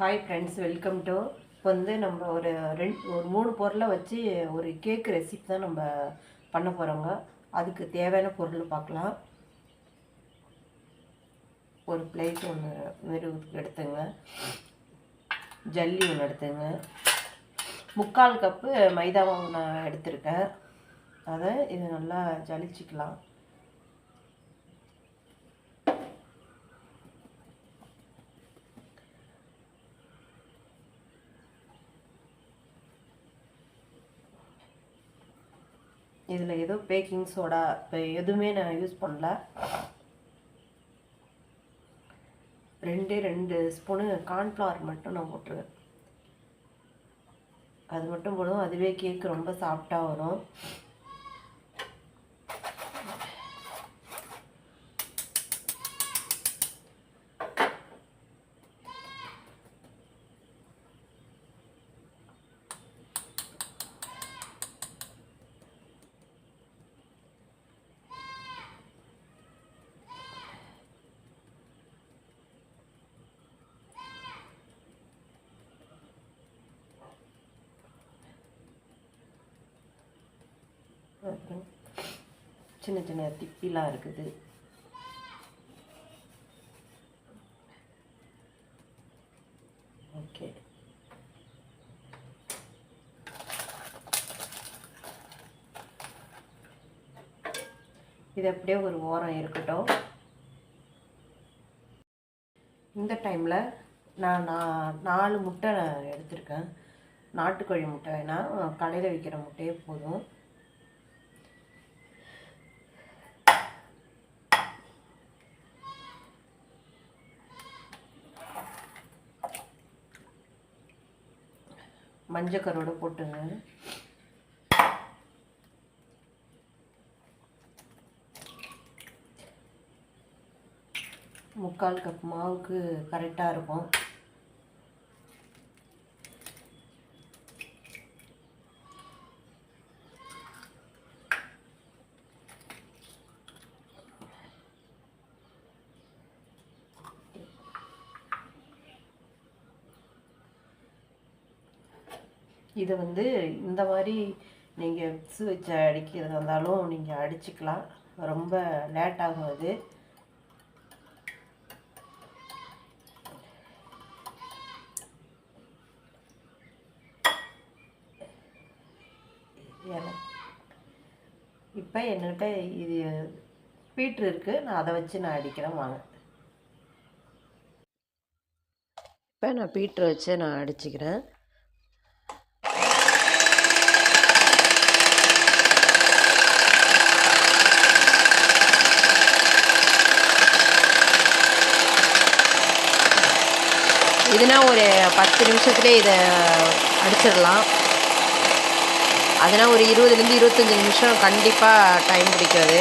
Hi friends welcome to இப்போ வந்து நம்ம ஒரு ரெண்டு ஒரு மூணு பொருளை வச்சு ஒரு கேக் ரெசிபி தான் நம்ம பண்ண போகிறோங்க அதுக்கு தேவையான பொருள் பார்க்கலாம். ஒரு பிளேட் ஒன்று வெறு எடுத்துங்க. ஜல்லி ஒன்று எடுத்துங்க. முக்கால் கப்பு மைதா மாவு நான் எடுத்திருக்கேன். அதை இது நல்லா ஜலிச்சிக்கலாம். இதில் ஏதோ பேக்கிங் சோடா இப்போ எதுவுமே நான் யூஸ் பண்ணல. ரெண்டே ரெண்டு ஸ்பூனு கார்ன்ஃப்ளவர் மட்டும் நான் போட்டுருவேன். அது மட்டும் போதும். அதுவே கேக் ரொம்ப சாஃப்டாக வரும். சின்ன சின்ன திப்பிலாம் இருக்குது. ஓகே. இது அப்படியே ஒரு ஓரம் இருக்கட்டும். இந்த டைமில் நான் நான் நாலு முட்டை எடுத்திருக்கேன். நாட்டுக்கோழி முட்டை வேணால் கடையில் விற்கிற முட்டையே போதும். மஞ்சக்கரோடு போட்டுங்க முக்கால் கப் மாவுக்கு கரெக்டாக இருக்கும். இதை வந்து இந்த மாதிரி நீங்கள் மிக்ஸி வச்சு அடிக்கிறதா இருந்தாலும் நீங்கள் அடிச்சுக்கலாம். ரொம்ப லேட் ஆகும் அது. இப்போ என்கிட்ட இது பீட்ரு இருக்குது நான் அதை வச்சு நான் அடிக்கிறேன். வாங்க. இப்போ நான் பீட்ரு வச்சு நான் அடிச்சுக்கிறேன். இதுனா ஒரு பத்து நிமிஷத்துலேயே இதை அடிச்சிடலாம். அதனால் ஒரு இருபதுலேருந்து இருபத்தஞ்சி நிமிஷம் கண்டிப்பாக டைம் பிடிக்காது.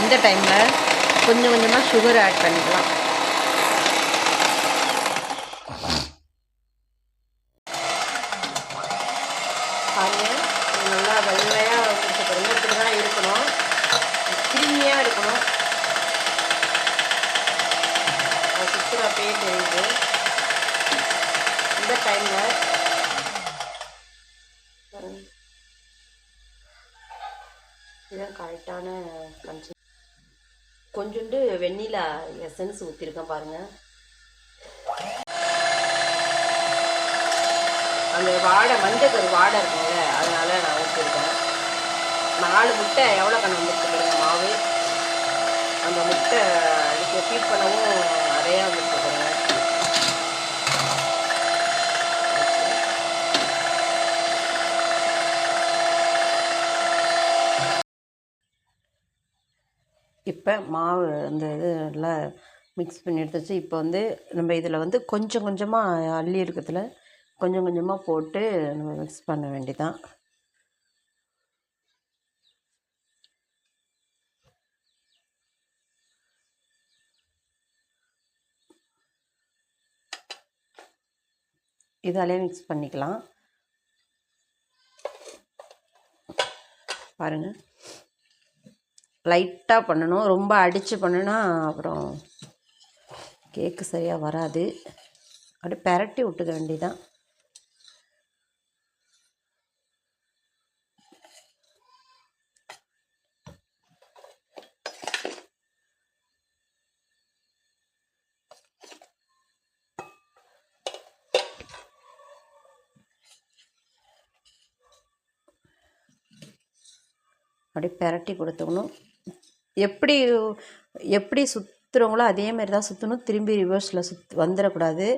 இந்த டைமில் கொஞ்சம் கொஞ்சமாக சுகர் ஆட் பண்ணிக்கலாம் பாருங்க இது நல்லா வெள்ளையாக கொடுத்த பிறகு இப்படி தான் இருக்கணும் கிருமியாக இருக்கணும் அது சுற்றுலா அப்பயே தெரியுது இந்த டைமில் இதுதான் கரெக்டான கன்சி கொஞ்சோண்டு வெண்ணிலா எசன்ஸ் ஊற்றிருக்கேன் பாருங்கள் அந்த வாடை மஞ்சக்கரு வாடை இருக்குங்கள அதனால் நான் ஊற்றிருக்கேன் நாலு முட்டை எவ்வளோ கண்ணு வந்துருக்கு மாவு. அந்த முட்டை அதுக்கு ஃபீட் பண்ணவும் நிறையா வந்துருக்கு பாருங்க இப்போ மாவு அந்த இது நல்லா மிக்ஸ் பண்ணி எடுத்துச்சு. இப்போ வந்து நம்ம இதில் வந்து கொஞ்சம் கொஞ்சமாக அள்ளி இருக்கிறதுல கொஞ்சம் கொஞ்சமாக போட்டு நம்ம மிக்ஸ் பண்ண வேண்டிதான் இதாலே மிக்ஸ் பண்ணிக்கலாம். பாருங்கள் லைட்டாக பண்ணணும். ரொம்ப அடித்து பண்ணுனா அப்புறம் கேக்கு சரியாக வராது. அப்படியே பெரட்டி விட்டுக்க வேண்டிதான் அப்படியே பெரட்டி கொடுத்துக்கணும். எப்படி எப்படி சுற்றுறவங்களோ அதே மாதிரி தான் சுற்றணும் திரும்பி ரிவர்ஸில் சுத் வந்துடக்கூடாது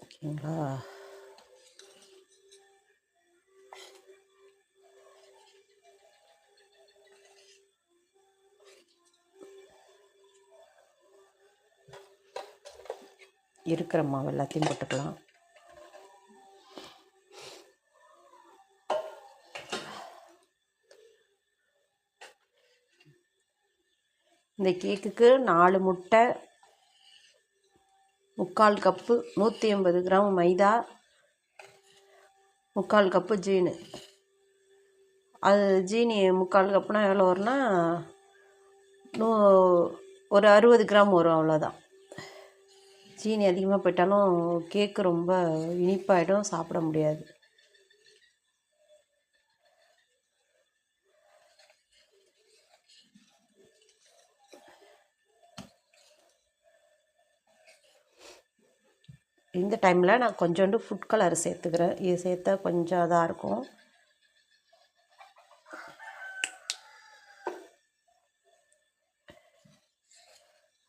ஓகேங்களா? இருக்கிற மாவு எல்லாத்தையும் போட்டுக்கலாம். இந்த கேக்குக்கு நாலு முட்டை முக்கால் கப்பு நூற்றி ஐம்பது கிராம் மைதா முக்கால் கப்பு ஜீனு. அது ஜீனி முக்கால் கப்புனா எவ்வளோ வரும்னா நூ ஒரு அறுபது கிராம் வரும் அவ்வளோதான் சீனி அதிகமாக போயிட்டாலும் கேக்கு ரொம்ப இனிப்பாகிடும் சாப்பிட முடியாது. இந்த டைமில் நான் கொஞ்சோண்டு ஃபுட் கலர் சேர்த்துக்கிறேன். இது சேர்த்தா கொஞ்சம் இதாக இருக்கும்.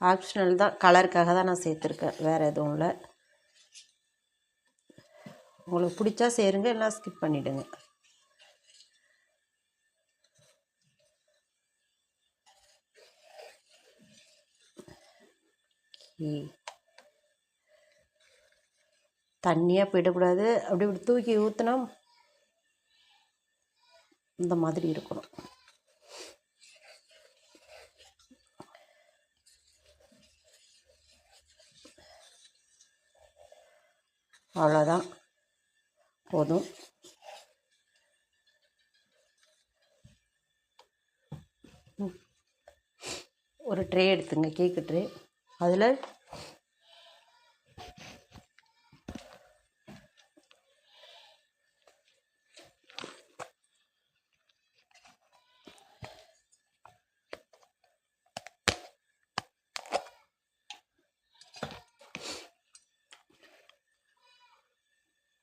ஆப்ஷனல் தான். கலருக்காக தான் நான் சேர்த்துருக்கேன். வேறு எதுவும் இல்லை. உங்களுக்கு பிடிச்சா சேருங்க எல்லாம் ஸ்கிப் பண்ணிவிடுங்க தண்ணியாக போயிடக்கூடாது. அப்படி இப்படி தூக்கி ஊற்றினா இந்த மாதிரி இருக்கணும். அவ்வளோதான். போதும். ஒரு ட்ரே எடுத்துங்க கேக்கு ட்ரே. அதில்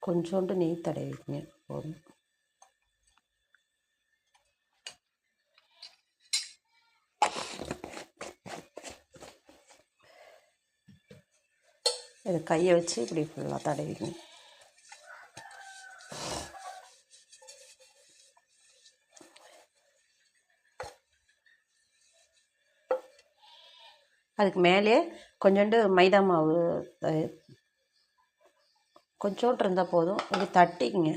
கொஞ்சோண்டு நெய் தடவிக்குங்க. போதும். இது கையை வச்சு இப்படி ஃபுல்லாக தடவிக்கணும் அதுக்கு மேலே கொஞ்சோண்டு மைதா மாவு கொஞ்சோட்டு இருந்தால் போதும். இப்படி தட்டிக்குங்க.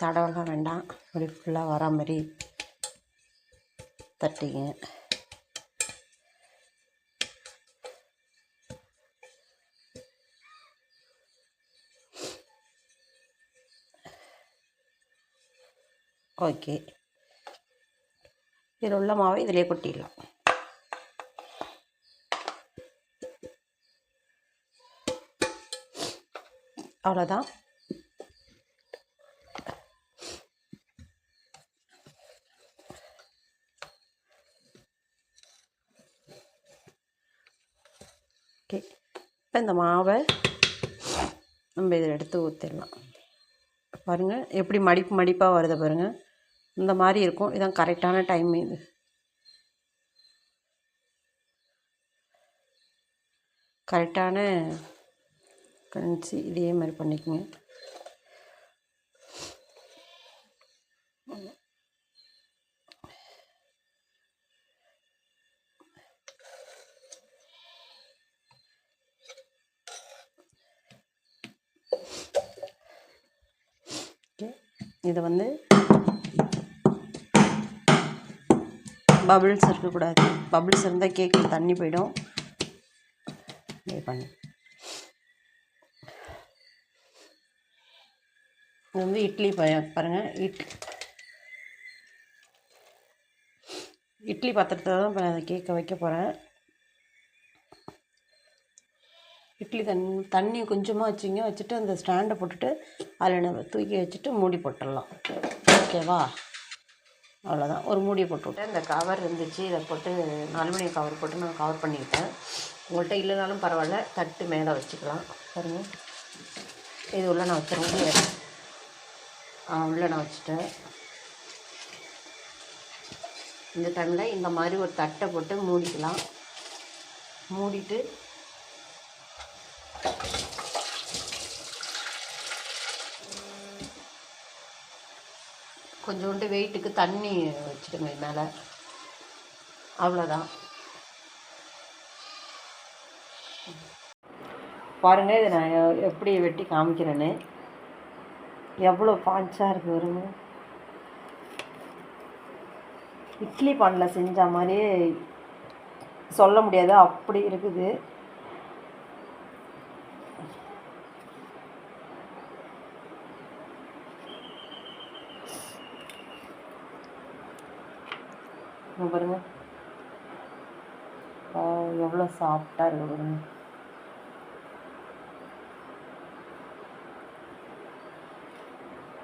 தடவெல்லாம் வேண்டாம். இப்படி ஃபுல்லாக வரா மாதிரி தட்டிங்க ஓகே. இதில் உள்ள மாவை இதிலே கொட்டிடலாம். அவ்வளோதான். ஓகே. இப்போ இந்த மாவை நம்ம இதில் எடுத்து ஊற்றிடலாம் பாருங்கள் எப்படி மடிப்பு மடிப்பாக வருது பாருங்கள் இந்த மாதிரி இருக்கும். இதான் கரெக்டான டைம் இது. கரெக்டான கணிச்சு இதே மாதிரி பண்ணிக்கோங்க. இதை வந்து பபிள்ஸ் இருக்கக்கூடாது. பபிள்ஸ் இருந்தால் கேக்கில் தண்ணி போயிடும். இது பண்ணி. இது வந்து இட்லி ப பாருங்கள் இட் இட்லி பாத்திரத்தில் தான் இப்போ அந்த கேக்கை வைக்க போகிறேன் இட்லி தண்ணி தண்ணி கொஞ்சமாக வச்சிங்க வச்சுட்டு அந்த ஸ்டாண்டை போட்டுட்டு அதில் நம்ம தூக்கி வச்சுட்டு மூடி போட்டுடலாம். ஓகேவா அவ்வளோதான் ஒரு மூடி போட்டு இந்த கவர் இருந்துச்சு இதை போட்டு அலுமினியம் கவர் போட்டு நான் கவர் பண்ணிக்கிட்டேன் உங்கள்கிட்ட இல்லைனாலும் பரவாயில்ல தட்டு மேலே வச்சுக்கலாம். பாருங்கள் இது உள்ள நான் வச்சுருவேன் உள்ளே நான் வச்சுட்டேன் இந்த டைமில் இந்த மாதிரி ஒரு தட்டை போட்டு மூடிக்கலாம். மூடிட்டு. கொஞ்சோண்டு வெயிட்டுக்கு தண்ணி வச்சுடுங்க மேலே. அவ்வளோதான் பாருங்கள் இதை நான் எப்படி வெட்டி காமிக்கிறேன்னு. எவ்வளோ பாஞ்சாக இருக்குது வருங்க இட்லி பானில் செஞ்ச மாதிரியே சொல்ல முடியாது அப்படி இருக்குது. பாருங்க. எவ்வளோ சாஃப்டாக இருக்கு பாருங்க.